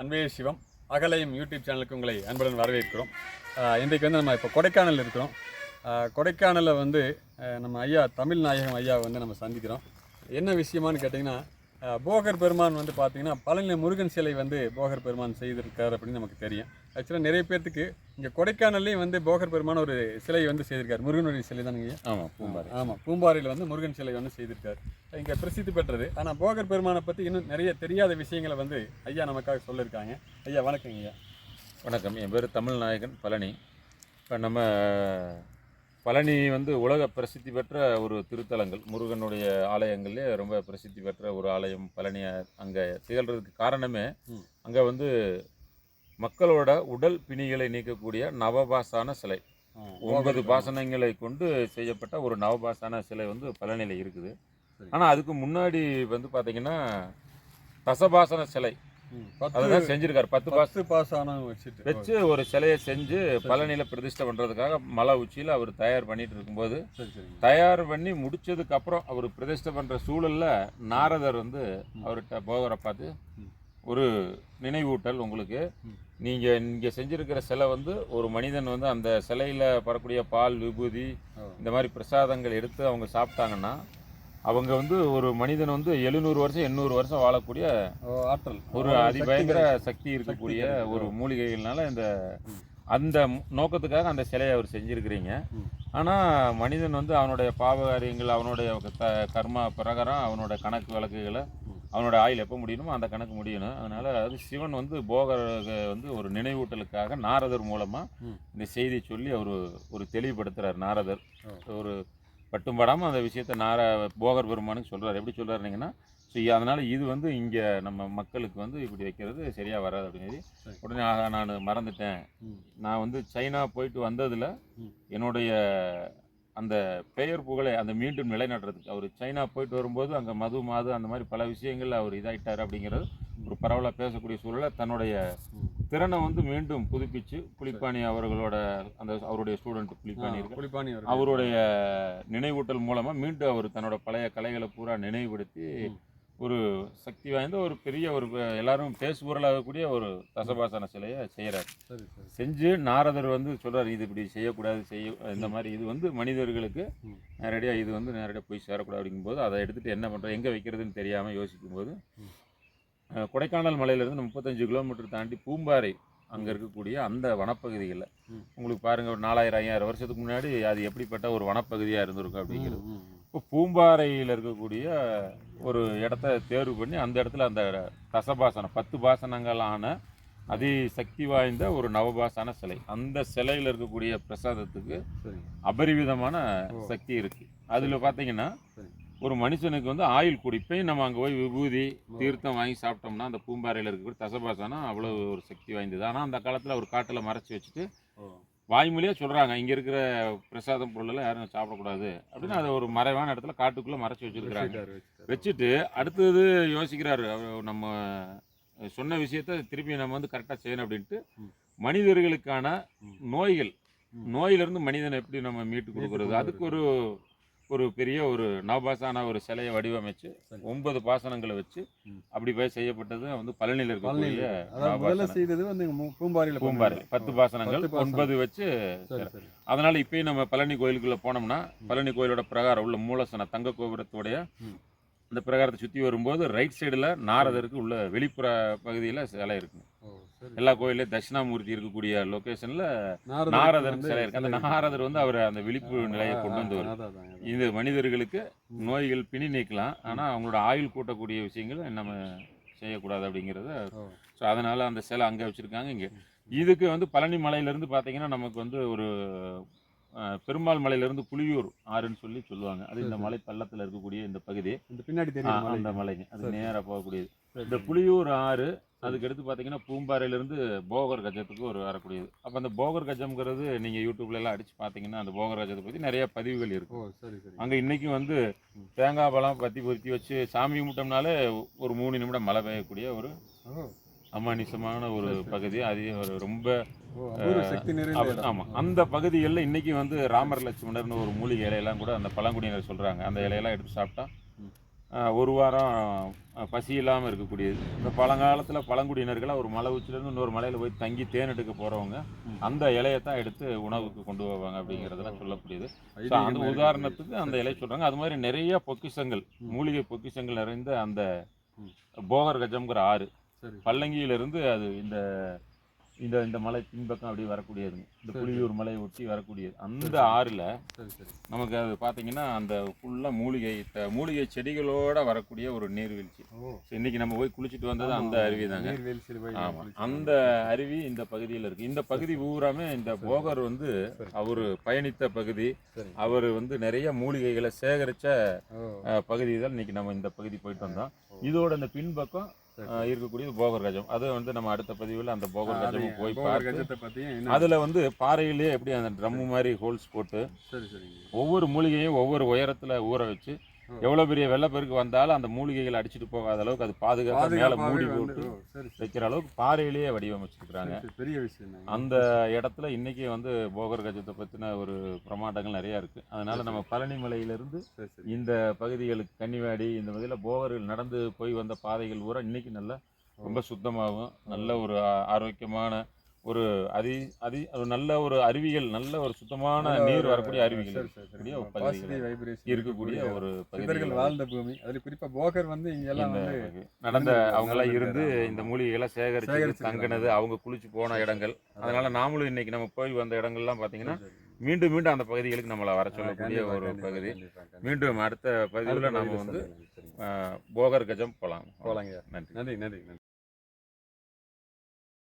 அன்பே சிவம் அகலையும் யூடியூப் சேனலுக்கு உங்களை அன்புடன் வரவேற்கிறோம். இன்றைக்கு வந்து நம்ம இப்போ கொடைக்கானல் இருக்கிறோம். கொடைக்கானலில் வந்து நம்ம ஐயா தமிழ் நாயகம் ஐயா வந்து நம்ம சந்திக்கிறோம். என்ன விஷயமான்னு கேட்டிங்கன்னா போகர் பெருமான் வந்து பார்த்தீங்கன்னா பழனி முருகன் சிலை வந்து போகர் பெருமான் செய்திருக்கார் அப்படின்னு நமக்கு தெரியும். ஆக்சுவலாக நிறைய பேர்த்துக்கு இங்கே கொடைக்கானல்லையும் வந்து போகர் பெருமான் ஒரு சிலை வந்து செய்திருக்காரு. முருகனுடைய சிலை தானுங்க ஆமாம் பூம்பாறை. ஆமாம் பூம்பாறையில் வந்து முருகன் சிலை வந்து செய்திருக்காரு. இங்கே பிரசித்தி பெற்றது. ஆனால் போகர் பெருமானை பற்றி இன்னும் நிறைய தெரியாத விஷயங்களை வந்து ஐயா நமக்காக சொல்லியிருக்காங்க ஐயா வணக்கங்க ஐயா. வணக்கம். என் பேர் தமிழ்நாயகன் பழனி. இப்போ நம்ம பழனி வந்து உலக பிரசித்தி பெற்ற ஒரு திருத்தலங்கள். முருகனுடைய ஆலயங்கள்லேயே ரொம்ப பிரசித்தி பெற்ற ஒரு ஆலயம் பழனி அங்கே திகழ்கிறதுக்கு காரணமே. அங்கே வந்து மக்களோட உடல் பிணிகளை நீக்கக்கூடிய நவபாசான சிலை. ஒன்பது பாசனங்களை கொண்டு செய்யப்பட்ட ஒரு நவபாசான சிலை வந்து பழனியில் இருக்குது. ஆனால் அதுக்கு முன்னாடி வந்து பார்த்தீங்கன்னா தசபாசன சிலை. அதுதான் செஞ்சிருக்காரு. பத்து பாச பத்து பாசானம் வச்சுட்டு. வச்சு ஒரு சிலையை செஞ்சு பழனியில் பிரதிஷ்டை பண்ணுறதுக்காக மலை உச்சியில் அவர் தயார் பண்ணிட்டு இருக்கும்போது தயார் பண்ணி முடிச்சதுக்கு அப்புறம் அவர் பிரதிஷ்டை பண்ணுற சூழல்ல நாரதர் வந்து அவர்கிட்ட போகரை பார்த்து. ஒரு நினைவூட்டல் உங்களுக்கு. நீங்கள் இங்கே செஞ்சிருக்கிற சிலை வந்து ஒரு மனிதன் வந்து அந்த சிலையில் வரக்கூடிய பால் விபூதி. இந்த மாதிரி பிரசாதங்கள் எடுத்து அவங்க சாப்பிட்டாங்கன்னா அவங்க வந்து ஒரு மனிதன் வந்து எழுநூறு வருஷம் எண்ணூறு வருஷம் வாழக்கூடிய ஆற்றல் ஒரு அதிபயங்கர. சக்தி இருக்கக்கூடிய. ஒரு மூலிகைகள்னால இந்த. அந்த நோக்கத்துக்காக அந்த சிலையை அவர் செஞ்சிருக்கிறீங்க. ஆனால் மனிதன் வந்து அவனுடைய பாவ காரியங்கள் அவனுடைய த கர்மா பிரகாரம் அவனோட கணக்கு வழக்குகளை. அவனோட ஆயுள் எப்போ முடியணுமோ அந்த கணக்கு முடியணும் அதனால அது சிவன் வந்து போகருக்கு வந்து ஒரு நினைவூட்டலுக்காக நாரதர் மூலமாக. இந்த செய்தி சொல்லி அவர் ஒரு தெளிவுபடுத்துறார் நாரதர். ஒரு பட்டும் படாமல் அந்த விஷயத்தை நார போகர் பெருமானுக்கு சொல்றாரு எப்படி சொல்கிறாருனீங்கன்னா ஸோ அதனால் இது வந்து இங்கே நம்ம மக்களுக்கு வந்து இப்படி வைக்கிறது சரியாக வராது அப்படின்னு. உடனே ஆகா நான் மறந்துட்டேன். நான் வந்து சைனா போயிட்டு வந்ததில். என்னுடைய அந்த பெயர் புகழை அந்த மீண்டும் நிலைநாட்டுறதுக்கு அவர் சைனா போயிட்டு வரும்போது அங்கே மது மாது அந்த மாதிரி பல விஷயங்கள் அவர் இதாயிட்டார் அப்படிங்கிறது ஒரு பரவலாக பேசக்கூடிய சூழலை தன்னுடைய. திறனை வந்து மீண்டும் புதுப்பிச்சு புலிப்பாணி அவர்களோட அந்த அவருடைய ஸ்டூடெண்ட் புலிப்பாணி புலிப்பாணி. அவருடைய நினைவூட்டல் மூலமாக மீண்டும் அவர் தன்னோட பழைய கலைகளை பூரா நினைவுபடுத்தி. ஒரு சக்தி வாய்ந்த ஒரு பெரிய ஒரு எல்லாரும் பேசுபொருளாகக்கூடிய ஒரு தசபாசன சிலையை செய்கிறார் செஞ்சு நாரதர் வந்து சொல்றாரு இது இப்படி செய்யக்கூடாது செய்ய இந்த மாதிரி இது வந்து மனிதர்களுக்கு. நேரடியாக இது வந்து நேரடியாக போய் சேரக்கூடாது அப்படிங்கும்போது அதை எடுத்துட்டு என்ன பண்ணுறது எங்கே வைக்கிறதுன்னு தெரியாமல் யோசிக்கும்போது கொடைக்கானல் மலையிலேருந்து முப்பத்தஞ்சு கிலோமீட்டர் தாண்டி பூம்பாறை அங்கே இருக்கக்கூடிய அந்த வனப்பகுதிகளில். உங்களுக்கு பாருங்க ஒரு நாலாயிரம் ஐயாயிரம் வருஷத்துக்கு முன்னாடி அது எப்படிப்பட்ட ஒரு வனப்பகுதியாக இருந்திருக்கும் அப்படிங்கிறது. இப்போ பூம்பாறையில் இருக்கக்கூடிய ஒரு இடத்த தேர்வு பண்ணி அந்த இடத்துல அந்த தசபாசனம் பத்து பாசனங்களான அதி சக்தி வாய்ந்த ஒரு நவபாசன சிலை. அந்த சிலையில் இருக்கக்கூடிய பிரசாதத்துக்கு அபரிவிதமான. சக்தி இருக்கு. அதில் பார்த்தீங்கன்னா. ஒரு மனுஷனுக்கு வந்து ஆயுள் கூடி இப்பயும் நம்ம அங்கே போய் விபூதி தீர்த்தம் வாங்கி சாப்பிட்டோம்னா அந்த பூம்பாறையில் இருக்கக்கூடிய தசபாசனம் அவ்வளோ ஒரு சக்தி வாய்ந்தது. ஆனால் அந்த காலத்தில் ஒரு காட்டில் மறைச்சி வச்சுட்டு வாய்மொழியாக சொல்கிறாங்க இங்கே இருக்கிற பிரசாதம் பொருளெல்லாம் யாரும் சாப்பிடக்கூடாது அப்படின்னு அதை ஒரு மறைவான இடத்துல காட்டுக்குள்ளே மறைச்சி வச்சுட்டாரு. வச்சுட்டு அடுத்தது யோசிக்கிறாரு நம்ம சொன்ன விஷயத்த திருப்பி நம்ம வந்து கரெக்டாக செய்யணும் அப்படின்ட்டு. மனிதர்களுக்கான. நோய்கள். நோயிலிருந்து மனிதனை எப்படி நம்ம மீட்டு கொடுக்கறது அதுக்கு ஒரு ஒரு பெரிய ஒரு நவபாசான ஒரு சிலையை வடிவமைச்சு. ஒன்பது பாசனங்களை வச்சு. அப்படி போய் செய்யப்பட்டது வந்து பழனியில் இருக்கக்கூடிய. செய்தது வந்து பூம்பாறையில பூம்பாறை. பத்து பாசனங்கள். ஒன்பது வச்சு அதனால இப்பயும் நம்ம பழனி கோயிலுக்குள்ள போனோம்னா பழனி கோயிலோட பிரகாரம் உள்ள மூலசன தங்க கோபுரத்துடைய. அந்த பிரகாரத்தை சுற்றி வரும்போது ரைட் சைடில் நாரதருக்கு உள்ள வெளிப்புற பகுதியில் சிலை இருக்கு ஓ சரி எல்லா கோயிலையும் தட்சிணாமூர்த்தி இருக்கக்கூடிய லொக்கேஷனில் நாரதர் வந்து சிலை இருக்கு. அந்த நாரதர் வந்து அவர் அந்த விழிப்பு நிலையை கொண்டு வந்து வரும் அதான், அதான், அதான். இது மனிதர்களுக்கு நோய்கள் பிணி நீக்கலாம். ஆனால் அவங்களோட ஆயுள் கூட்டக்கூடிய விஷயங்கள் நம்ம செய்யக்கூடாது அப்படிங்கிறத ஸோ அதனால் அந்த சிலை அங்கே வச்சுருக்காங்க இங்கே. இதுக்கு வந்து பழனி மலையிலேருந்து பார்த்தீங்கன்னா நமக்கு வந்து ஒரு பெருமாள் மலையிலேருந்து புலியூர் ஆறுன்னு சொல்லி சொல்லுவாங்க. அது இந்த மலை பள்ளத்தில் இருக்கக்கூடிய இந்த பகுதி. இந்த பின்னாடி. அந்த மலைங்க. அது நேராக போகக்கூடியது. இந்த சரி. புலியூர் ஆறு அதுக்கு அடுத்து பார்த்தீங்கன்னா பூம்பாறையிலேருந்து போகர் கஜத்துக்கு ஒரு வரக்கூடியது. அப்போ அந்த போகர் கஜம்ங்கிறது நீங்கள் யூடியூப்ல எல்லாம் அடிச்சு பார்த்தீங்கன்னா அந்த போகர் கஜத்தை பற்றி நிறைய பதிவுகள் இருக்கு. ஓ சரி சரி. அங்கே இன்னைக்கும் வந்து தேங்காய் பழம் பத்தி பொருத்தி வச்சு சாமி கும்பிட்டோம்னாலே ஒரு மூணு நிமிடம் மழை பெய்யக்கூடிய ஒரு ஓ. அமானுஷமான ஒரு பகுதி. அது ஒரு ரொம்ப ஓ அபூர்வ சக்தி நிறைந்த அப்ப- இடம். ஆமா. அந்த பகுதிகளில் இன்னைக்கு வந்து ராமர் லட்சுமணர்னு ஒரு மூலிகை இலையெல்லாம் கூட அந்த பழங்குடியினர் சொல்றாங்க. அந்த இலையெல்லாம் எடுத்து சாப்பிட்டா ஒரு வாரம் பசி இல்லாமல் இருக்கக்கூடியது. இந்த பழங்காலத்தில் பழங்குடியினர்களாக ஒரு மலை உச்சிலேருந்து இன்னொரு மலையில் போய் தங்கி தேன் எடுக்க போகிறவங்க. அந்த இலையை தான் எடுத்து உணவுக்கு கொண்டு போவாங்க அப்படிங்கிறதெல்லாம் சொல்லக்கூடியது. ஸோ அந்த உதாரணத்துக்கு அந்த இலை சொல்கிறாங்க அது மாதிரி நிறைய பொக்கிஷங்கள். மூலிகை பொக்கிஷங்கள் நிறைந்த அந்த. போகர் கஜம்ங்கிற ஆறு. பல்லங்கியிலிருந்து அது இந்த இந்த இந்த மலை பின்பக்கம் அப்படி வரக்கூடியதுங்க இந்த புலியூர் மலையை ஒட்டி வரக்கூடியது. அந்த. ஆறுல நமக்கு அது பார்த்தீங்கன்னா அந்த ஃபுல்லாக மூலிகை மூலிகை செடிகளோட வரக்கூடிய ஒரு நீர்வீழ்ச்சி. இன்னைக்கு நம்ம போய் குளிச்சுட்டு வந்தது அந்த அருவி தாங்க. ஆமாம் அந்த அருவி இந்த பகுதியில் இருக்கு. இந்த பகுதி பூராமே இந்த போகர் வந்து. அவர் பயணித்த பகுதி. அவர் வந்து நிறைய மூலிகைகளை சேகரித்த பகுதி தான் இன்னைக்கு நம்ம இந்த பகுதி போயிட்டு வந்தோம். இதோட இந்த பின்பக்கம் இருக்கக்கூடியது போகர் கஜம். அது வந்து நம்ம அடுத்த பதிவில் அந்த போகர் அது கஜமும் போய் பார்த்து அதுல வந்து பாறையிலே எப்படி அந்த ட்ரம்மு மாதிரி ஹோல்ஸ் போட்டு ஒவ்வொரு மூலிகையும் ஒவ்வொரு உயரத்துல ஊற வச்சு ஓ. எவ்வளவு பெரிய வெள்ளப்பெருக்கு வந்தாலும் அந்த மூலிகைகள் அடிச்சிட்டு போகாத அளவுக்கு அது பாதுகாப்பா மேல மூடி போட்டு வைக்கிற அளவுக்கு பாறையிலேயே வடிவமைச்சிருக்கிறாங்க. சரி, சரி, பெரிய விஷயம் அந்த இடத்துல இன்னைக்கு வந்து போகர் கஜத்தை பத்தின ஒரு பிரமாண்டங்கள் நிறைய இருக்கு. அதனால நம்ம பழனி மலையிலிருந்து இந்த பகுதிகளுக்கு கன்னிவாடி இந்த பகுதியில் போகர்கள் நடந்து போய் வந்த பாதைகள் பூரா இன்னைக்கு நல்ல ரொம்ப சுத்தமாகவும் நல்ல ஒரு ஆரோக்கியமான ஒரு அதி அதி ஒரு நல்ல ஒரு அறிவியல் நல்ல ஒரு சுத்தமான நீர் வரக்கூடிய சரி. இருக்கக்கூடிய பகுதிகள் இருக்கக்கூடிய ஒரு பகுதிகள் வாழ்ந்த பூமி அதுல குறிப்பா போகர் வந்து இங்க எல்லாம். நடந்த நடந்து- அவங்க எல்லாம் நடந்து இருந்து இந்த ஆமா. மூலிகைகளை சேகரிச்சு சேகரிச்சிருக்காங்க. தங்கினது அவங்க குளிச்சு போன இடங்கள் அதனால நாமளும் இன்னைக்கு நம்ம போய் வந்த இடங்கள்லாம் பாத்தீங்கன்னா. மீண்டும் மீண்டும் அந்த பகுதிகளுக்கு நம்மளை வர சொல்லக்கூடிய ஒரு பகுதி. மீண்டும் அடுத்த அடுத்த நாம வந்து போகர் கஜம் போலாம் போலாங்க நன்றி நன்றி நன்றி நன்றி